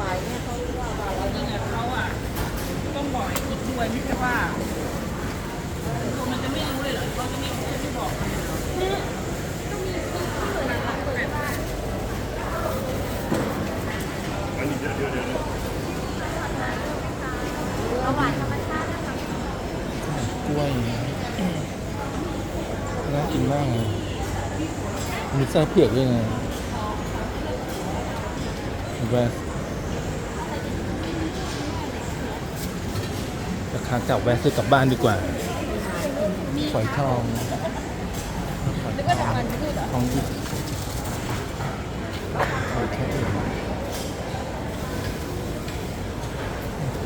ไปเนี่ยเขาว่ามาแล้วจริงๆอะเขาอะต้องบอกไอ้คนช่วยไม่ใช่ว่าคนมันจะไม่รู้เลยเหรอเขาจะไม่รู้ไม่บอกมันเลยเหรอเอาหวานธรรมชาตินะคะกล้วยน่ากินมากเลยมีไส้เผือกด้วยนะเห็นปะ ราคาเก่าแวะซื้อกลับบ้านดีกว่าฝอยทองฝอยทองทองหยิบฝอยทอง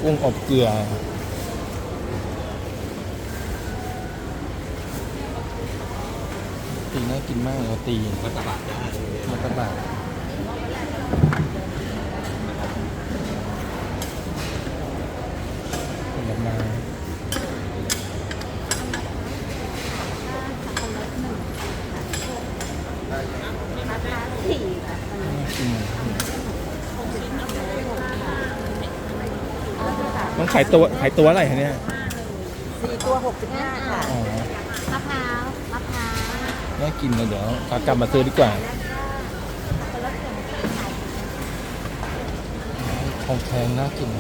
กุ้งอบเกลือตีน่ากินมากเลยตีมัตตบะมัตตบะผลไม้ สี่น่ากินต้องขายตัวขายตัวอะไรคะเนี่ยสี่ตัวหกสิบห้าค่ะอ๋อมะพร้าวมะพร้าวน่ากินเลยเดี๋ยวขากลับมาซื้อดีกว่าคนละส่วนที่ขายของแพงน่ากิน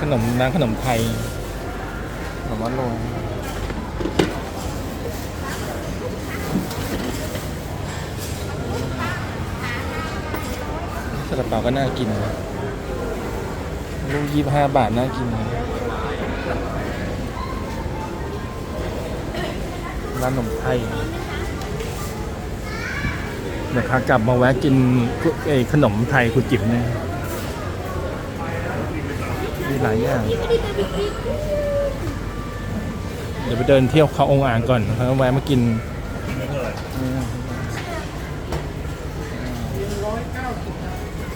ขนมน้ำขนมไทยขนมวัดโลงซา ลาเปาก็น่ากินลูกยี่ห้าบาทน่ากินร้านขนมไทยเดี๋ยวขากลับมาแวะกินไอ้ขนมไทยคุณจิ๋มเนี่ยมีหลายอย่าง เดี๋ยวไปเดินเที่ยวเขาองอ่างก่อนแล้วแวะมากิน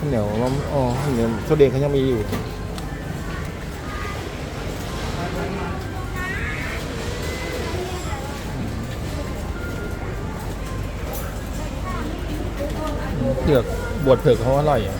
ข้าวเหนียวมอ๋อข้าวเหนียวข้าวเดงเขายังมีอยู่เผือกบวชเผือกเขาอร่อยอะ